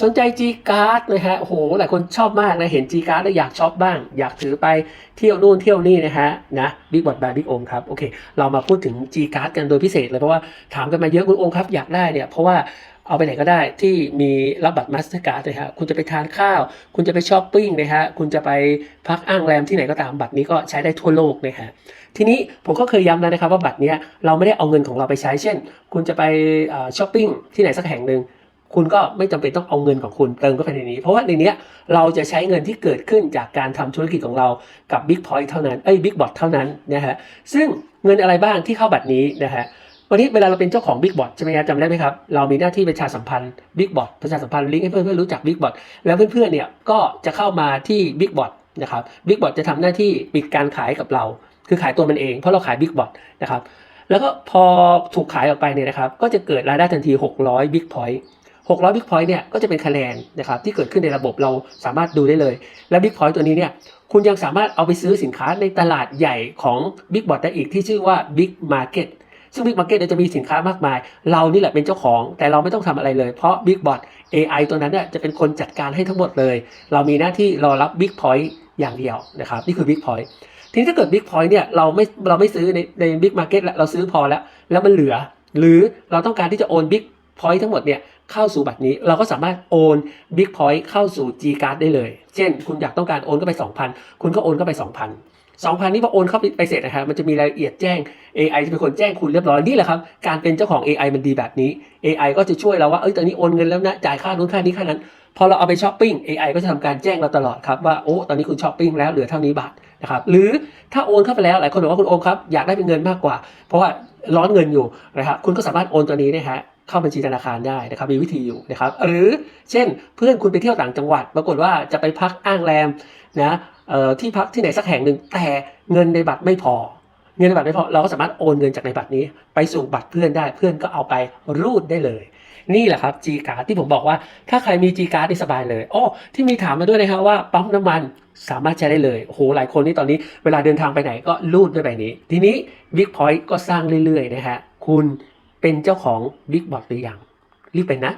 สนใจ G Card นะฮะโหหลายคนชอบมากนะเห็น G Card แล้วอยากช็อปบ้าง อยากถือไปเที่ยวนู่นเที่ยวนี่นะฮะนะบิ๊กบอ t บายบิ๊กโอมครับโอเค เรามาพูดถึง G Card กันโดยพิเศษเลยเพราะว่าถามกันมาเยอะคุณโอมครับอยากได้เนี่ยเพราะว่าเอาไปไหนก็ได้ที่มีรับบัตรมาสเตอร์การ์ดนะฮะคุณจะไปทานข้าว คุณจะไปช้อปปิ้งนะฮะคุณจะไปพักอ้างแรมที่ไหนก็ตามบัตรนี้ก็ใช้ได้ทั่วโลกนะฮะทีนี้ผมก็เคยย้ำแล้วนะครับว่าบัตรนี้เราไม่ได้เอาเงินของเราไปใช้เช่น คุณจะไปช้อปปิ้งที่ไหนสักแห่งหนึ่ง คุณก็ไม่จำเป็นต้องเอาเงินของคุณเติมเข้าไปในนี้ เพราะว่าในเนี้ยเราจะใช้เงินที่เกิดขึ้นจากการทำธุรกิจของเรากับ Big Point เท่านั้นเอ้ย Big Bot เท่านั้นนะฮะซึ่งเงินอะไรบ้างที่เข้าบัตรนี้นะฮะวันนี้เวลาเราเป็นเจ้าของ Big Bot ใช่ไหมครับจำได้ไหมครับ เรามีหน้าที่ประชาสัมพันธ์ Big Bot ประชาสัมพันธ์ลิงก์ให้เพื่อนๆรู้จัก Big Bot แล้วเพื่อนๆเนี่ยก็จะเข้ามาที่ Big Bot นะครับ Big Bot จะทำหน้าที่ปิดการขายกับเรา คือขายตัวมันเองเพราะเราขาย Big Bot นะครับแล้วก็พอถูกขายออกไปเนี่ยนะครับก็จะเกิดรายได้ทันที 600 Big Point 600 Big Point เนี่ยก็จะเป็นคะแนนนะครับที่เกิดขึ้นในระบบเราสามารถดูได้เลย และ Big Point ตัวนี้เนี่ยคุณยังสามารถเอาไปซื้อสินค้าในตลาดใหญ่ของ Big Bot ได้อีกที่ชื่อว่า Big Market ซึ่ง Big Market เนี่ยจะมีสินค้ามากมาย เรานี่แหละเป็นเจ้าของ แต่เราไม่ต้องทำอะไรเลย เพราะ Big Bot AI ตัวนั้นเนี่ยจะเป็นคนจัดการให้ทั้งหมดเลย เรามีหน้าที่รอรับ Big Point อย่างเดียวนะครับนี่คือ Big Point ทีนี้ถ้าเกิด Big Point เนี่ยเราไม่เราไม่ซื้อในใน Big Market แล้วเราซื้อพอแล้ว แล้วมันเหลือ หรือเราต้องการที่จะโอน Big Point ทั้งหมดเนี่ย เข้าสู่บัตรนี้ เราก็สามารถโอน Big Point เข้าสู่ G Card ได้เลย เช่น คุณอยากต้องการโอนเข้าไป 2,000 คุณก็โอนเข้าไป 2,000 2,000 นี่พอโอนเข้าไปเสร็จนะครับมันจะมีรายละเอียดแจ้ง AI จะเป็นคนแจ้งคุณเรียบร้อยนี่แหละครับ การเป็นเจ้าของ AI มันดีแบบนี้ AI ก็จะช่วยเราว่าเอ้ยตอนนี้โอนเงินแล้วนะจ่ายค่านู้นค่านี้ค่านั้น พอเราเอาไปช้อปปิ้ง AI ก็จะทำการแจ้งเราตลอดครับว่าโอ้ตอนนี้คุณช้อปปิ้งแล้วเหลือเท่านี้บาทนะครับหรือถ้าโอนเข้าไปแล้วหลายคนบอกว่าคุณโอมครับอยากได้เป็นเงินมากกว่า เพราะว่าร้อนเงินอยู่นะครับคุณก็สามารถโอนตัวนี้นะฮะ เข้าบัญชีธนาคารได้นะครับมีวิธีอยู่นะครับหรือเช่นเพื่อนคุณไปเที่ยวต่างจังหวัด ปรากฏว่าจะไปพักอ้างแรมนะที่พักที่ไหนสักแห่งหนึ่งแต่เงินในบัตรไม่พอ เงินในบัตรไม่พอเราก็สามารถโอนเงินจากในบัตรนี้ ไปสู่บัตรเพื่อนได้เพื่อนก็เอาไปรูดได้เลย นี่แหละครับ G card ที่ผมบอกว่า ถ้าใครมี G card นี่สบายเลยโอ้ที่มีถามมาด้วยนะครับว่าปั๊มน้ำมันสามารถใช้ได้เลยโอ้โหหลายคนนี่ตอนนี้เวลาเดินทางไปไหนก็รูดด้วยใบนี้ ทีนี้ Big Point ก็สร้างเรื่อยๆนะฮะคุณ เป็นเจ้าของ Big Bot หรือยัง รีบไปนะ